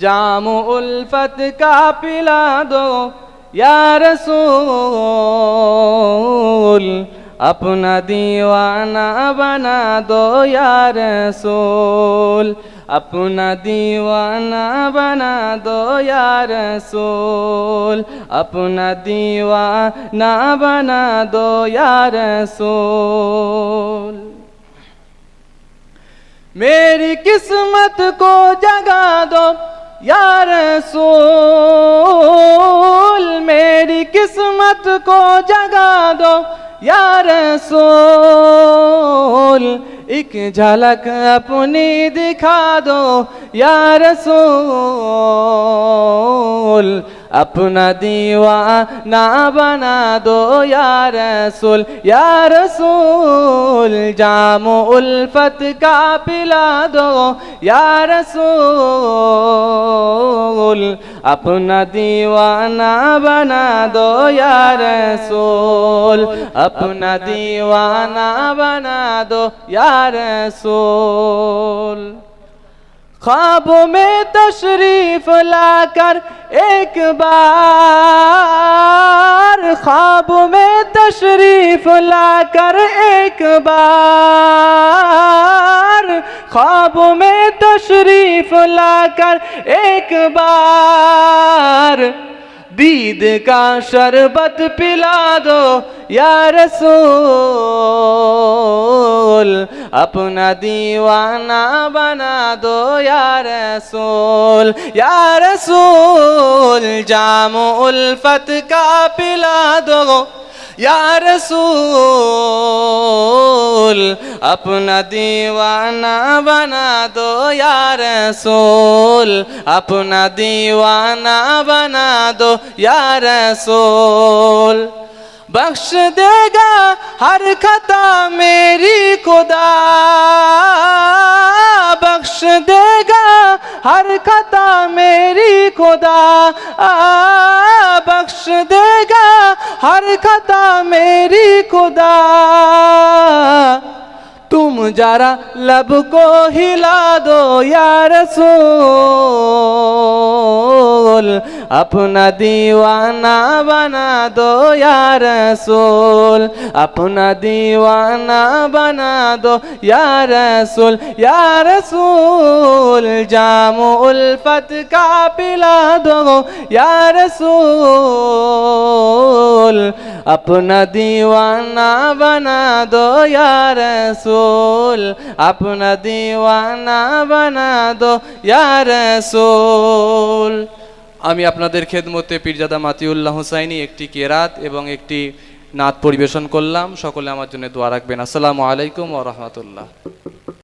जाम उल्फत का पिला दो, या रसूल, अपना दीवाना बना दो, या रसूल, अपना दीवाना बना दो, या रसूल, अपना दीवाना बना दो, या रसूल। मेरी किस्मत को जगा दो या रसूल, मेरी किस्मत को जगा दो। या रसूल, एक झलक अपनी दिखा दो। या रसूल, अपना दीवाना बना दो। या रसूल या रसूल जाम उल्फत का पिला दो। या रसूल अपना दीवाना बना दो या रसूल अपना दीवाना बना दो या रसूल ख्वाबों में तशरीफ़ लाकर एक बार ख्वाबों में तशरीफ़ लाकर एक बार ख्वाबों में तशरीफ़ लाकर एक बार दीद का शरबत पिला दो, या रसूल, अपना दीवाना बना दो, या रसूल या रसूल जाम उल्फत का पिला दो, या रसूल। अपना दीवाना बना दो या रसूल। अपना दीवाना बना दो या रसूल। बख्श देगा हर खता मेरी खुदा। बख्श देगा हर खता मेरी खुदा। आ, बख्श देगा हर खता मेरी खुदा। तुम जरा लब को हिला दो या रसूल रसूल, अपना दीवाना बना दो या रसूल। अपना दीवाना बना दो या रसूल। या रसूल जाम उल्फत का पिला दो या रसूल। अपना दीवाना बना दो या रसूल। अपना दीवाना बना दो या रसूल। আমি আপনাদের খেদমতে পীরজাদা মাতিউল্লাহ হুসাইনি একটি কেরাত এবং একটি নাত পরিবেশন করলাম। সকলে আমার জন্য দোয়া রাখবেন। আসসালামু আলাইকুম ও রহমতুল্লাহ।